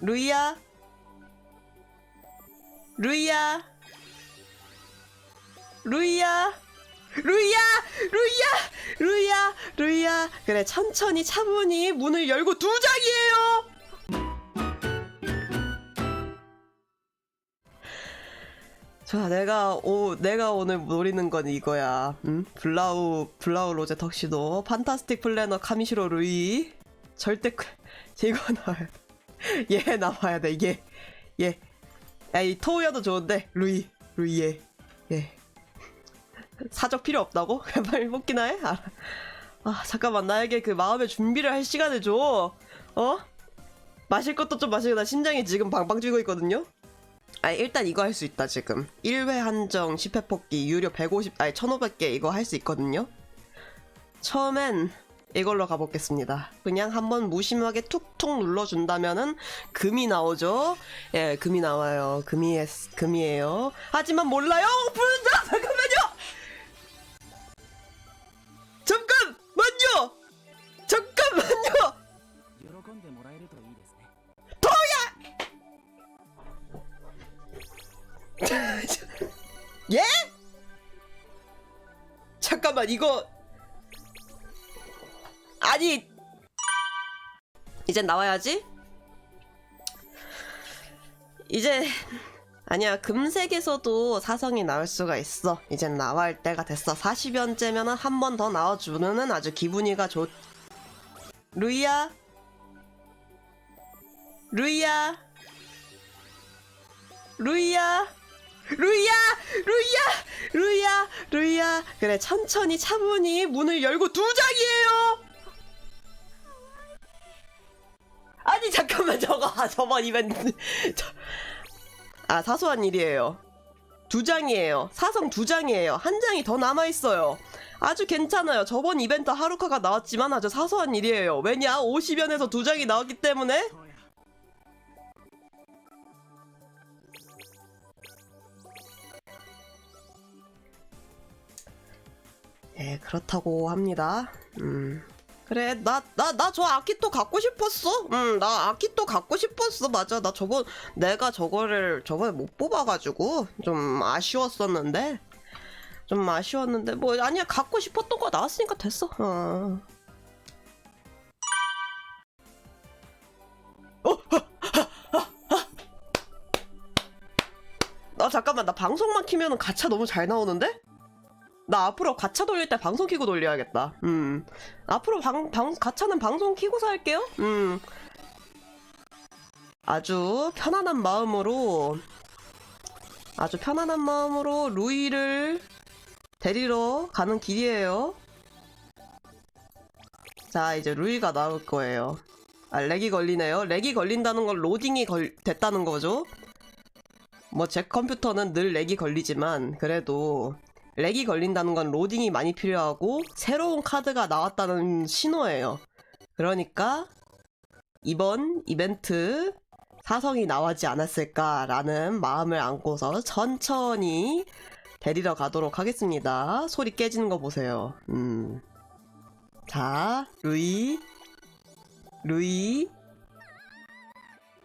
루이야? 루이야? 루이야? 루이야! 루이야! 루이야! 루이야! 그래, 천천히 차분히 문을 열고 두 장이에요! 자, 내가, 오, 내가 오늘 노리는 건 이거야. 응? 블라우, 블라우 로제 턱시도, 판타스틱 플래너 카미시로 루이. 절대, 나와야 돼. 얘 나와야 돼, 얘. 얘. 야, 이 토우야도 좋은데, 루이. 루이, 얘. 얘. 사적 필요 없다고? 그냥 빨리 뽑기나 해? 알아. 아, 잠깐만, 나에게 그 마음의 준비를 할 시간을 줘. 어? 마실 것도 좀 마시고, 나 심장이 지금 방방 뛰고 있거든요? 아 일단 이거 할 수 있다 지금 1회 한정 10회 뽑기 유료 150 아니 1500개 이거 할 수 있거든요 처음엔 이걸로 가보겠습니다. 그냥 한번 무심하게 툭툭 눌러준다면은 금이 나오죠. 예, 금이 나와요. 금이 금이에요. 하지만 몰라요. 어, 불자 잠깐만요. 잠깐만요. 잠깐만요. 도야. 예? 잠깐만 이거 아니. 이젠 나와야지. 이제 아니야 금색에서도 사성이 나올 수가 있어. 이젠 나와할 때가 됐어. 40연째면은 한번 더 나와주는 아주 기분이가 좋. 루이야? 루이야? 루이야? 루이야! 루이야! 루이야! 루이야! 그래 천천히 차분히 문을 열고 두 장이에요 아니 잠깐만 저거 아, 저번 이벤트. 저... 아 사소한 일이에요. 두 장이에요. 사성 두 장이에요. 한 장이 더 남아있어요. 아주 괜찮아요. 저번 이벤트 하루카가 나왔지만 아주 사소한 일이에요. 왜냐? 50연에서 두 장이 나왔기 때문에. 예, 그렇다고 합니다. 음. 그래, 나, 나, 나 저 아키토 갖고 싶었어. 음, 나 아키토 갖고 싶었어. 맞아. 나 저거, 내가 저거를, 저번에 못 뽑아가지고, 좀 아쉬웠었는데. 좀 아쉬웠는데, 뭐, 아니야. 갖고 싶었던 거 나왔으니까 됐어. 어. 어? 아, 잠깐만. 나 방송만 키면은 가차 너무 잘 나오는데? 나 앞으로 가차 돌릴 때 방송 키고 돌려야겠다. 음. 앞으로 방, 방, 가차는 방송 키고서 할게요. 음. 아주 편안한 마음으로, 아주 편안한 마음으로 루이를 데리러 가는 길이에요. 자, 이제 루이가 나올 거예요. 아, 렉이 걸리네요. 렉이 걸린다는 건 로딩이 걸, 됐다는 거죠. 뭐, 제 컴퓨터는 늘 렉이 걸리지만, 그래도 렉이 걸린다는 건 로딩이 많이 필요하고 새로운 카드가 나왔다는 신호예요. 그러니까 이번 이벤트 사성이 나오지 않았을까라는 마음을 안고서 천천히 데리러 가도록 하겠습니다. 소리 깨지는 거 보세요. 음. 자, 루이, 루이,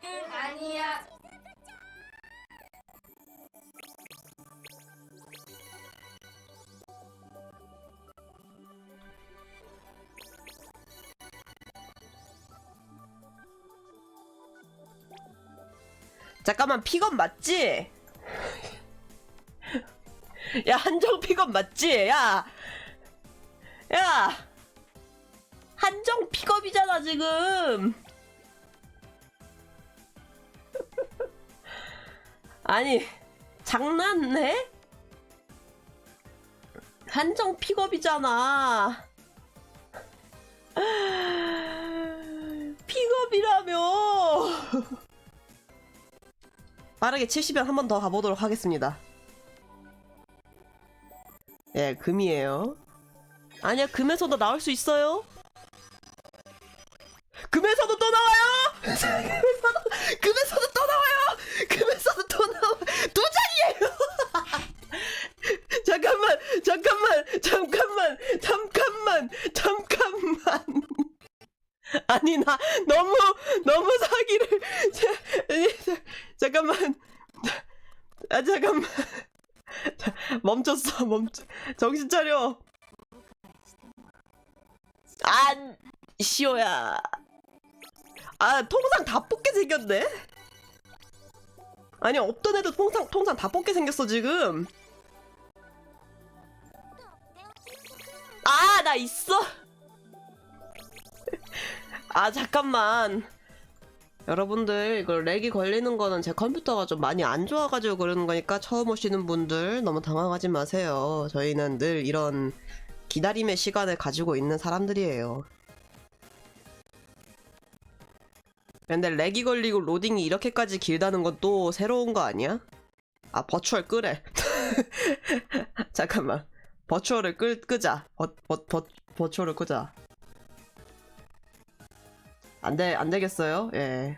응 아니야 잠깐만 픽업 맞지? 야 한정 픽업 맞지? 야, 야 한정 픽업이잖아 지금. 아니 장난해? 한정 픽업이잖아. 픽업이라며. 빠르게 70연 한 번 더 가보도록 하겠습니다. 예, 금이에요. 아니야, 금에서도 나올 수 있어요. 금에서도 또 나와요! 금에서도, 금에서도 또 나와요! 금에서도 또 나와! 두 장이에요! 잠깐만, 잠깐만, 잠깐만, 잠깐만, 잠깐만. 아니, 나 너무, 너무 사기를. 제- 잠깐만. 아 잠깐만. 자, 멈춰. 정신 차려. 안 시오야. 아 통상 다 뽑게 생겼네. 아니 없던 애도 통상 통상 다 뽑게 생겼어 지금. 아 나 있어. 아 잠깐만. 여러분들 이거 렉이 걸리는 거는 제 컴퓨터가 좀 많이 안 좋아가지고 그러는 거니까 처음 오시는 분들 너무 당황하지 마세요. 저희는 늘 이런 기다림의 시간을 가지고 있는 사람들이에요. 근데 렉이 걸리고 로딩이 이렇게까지 길다는 건 또 새로운 거 아니야? 아 버추얼 끄래. 잠깐만. 버추얼을 끌, 끄자. 버, 버, 버, 버추얼을 끄자. 안 돼, 안 되겠어요? 예.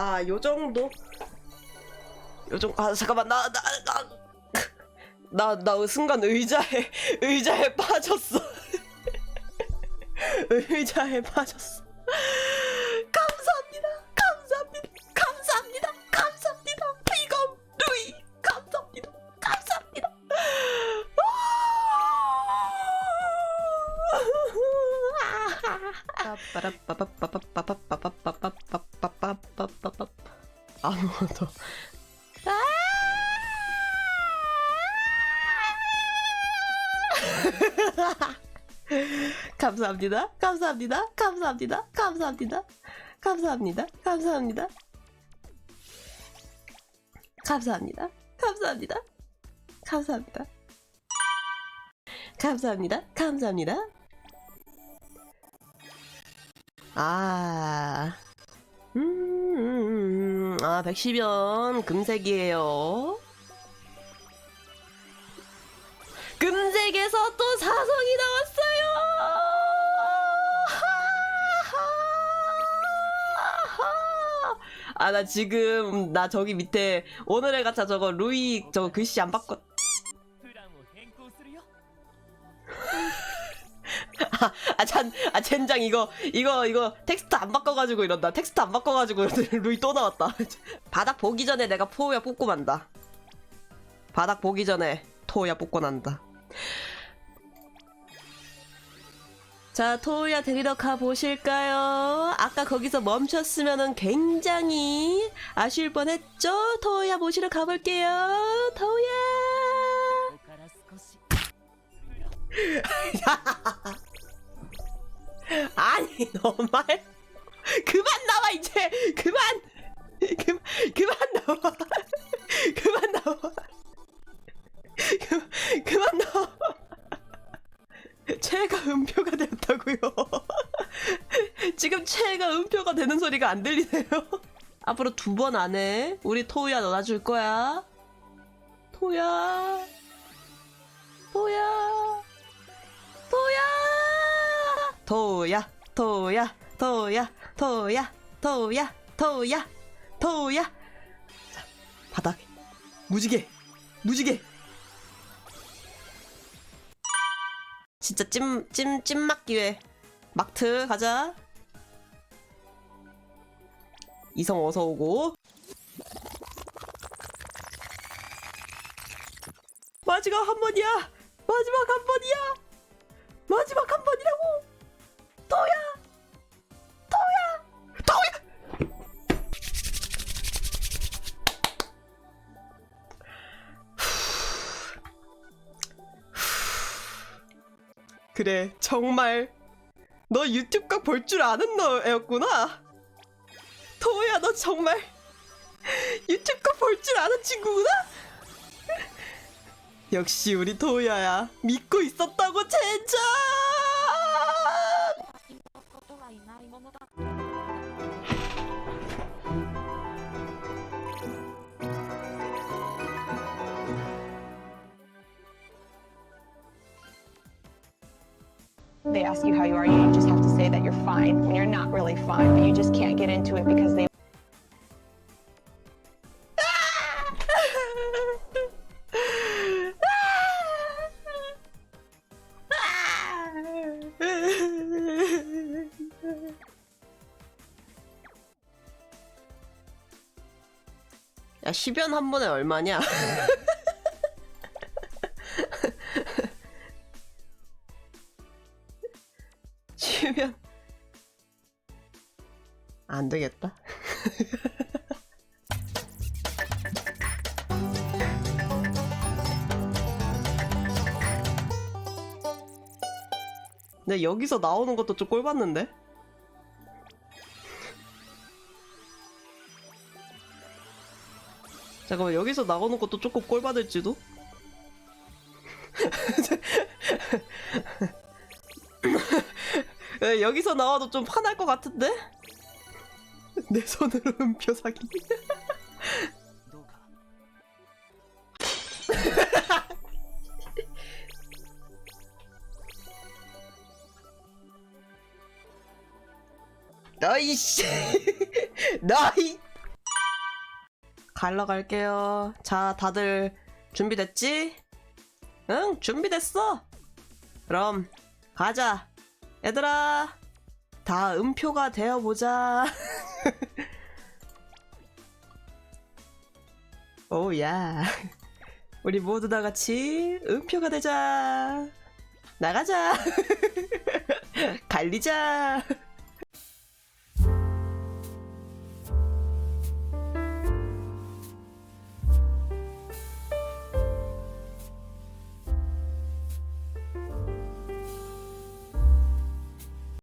아, 요 정도? 요 정도, 아, 잠깐만, 나, 나, 나, 나, 나 순간 의자에, 의자에 빠졌어. 의자에 빠졌어. 감사합니다. 감사합니다. 감사합니다. 감사합니다. 비검 루이. 감사합니다. 감사합니다. 아무도 감사합니다. 감사합니다. 감사합니다. 감사합니다. 감사합니다. 감사합니다. 감사합니다. 감사합니다. 감사합니다. 감사합니다. 감사합니다. 아. 음, 아, 110연 금색이에요. 금색에서 또 사성이 나왔어요. 아, 나 지금, 나 저기 밑에, 오늘의 가차 저거, 루이, 저거 글씨 안 바꿨, 아, 잔, 아, 젠장, 이거, 이거, 이거, 텍스트 안 바꿔가지고 이런다. 텍스트 안 바꿔가지고. 루이 또 나왔다. 바닥 보기 전에 내가 포우야 뽑고 만다. 바닥 보기 전에 토우야 뽑고 난다. 자, 토우야 데리러 가보실까요? 아까 거기서 멈췄으면은 굉장히 아쉬울 뻔했죠? 토우야 모시러 가볼게요. 토우야! 아니 너말. 그만 나와 이제. 그만. 그만 그만 나와. 그만 나와. 그, 그만 나와. 최애가 음표가 되었다고요. 지금 최애가 음표가 되는 소리가 안 들리네요. 앞으로 두 번 안에 우리 토우야 넣어줄 거야? 토우야? 토우야? 토야 토야 토야 토야 토야 토야 토야. 자 바닥 무지개 무지개. 진짜 찜 찜 찜막 기회. 막트 가자. 이성 어서 오고. 마지막 한 번이야. 마지막 한 번이야. 마지막 한 번이라고 그래 정말. 너 유튜브각 볼줄 아는 너 애였구나. 토우야 너 정말 유튜브각 볼줄 아는 친구구나. 역시 우리 토우야야 믿고 있었다고 젠장 they ask you how you are, you just have to say that you're fine when you're not really fine, but you just can't get into it because they 야 10연 한 번에 얼마냐? 안 되겠다. 근데 여기서 나오는 것도 좀 꼴봤는데? 잠깐만 여기서 나오는 것도 조금 꼴받을지도? 에, 여기서 나와도 좀 화날 것 같은데? 내 손으로 음표 사기. 너이 씨. 너이. 갈러 갈게요. 자, 다들 준비됐지? 응, 준비됐어. 그럼 가자. 얘들아. 다 음표가 되어 보자. 오야. 우리 모두 다 같이 음표가 되자. 나가자. 갈리자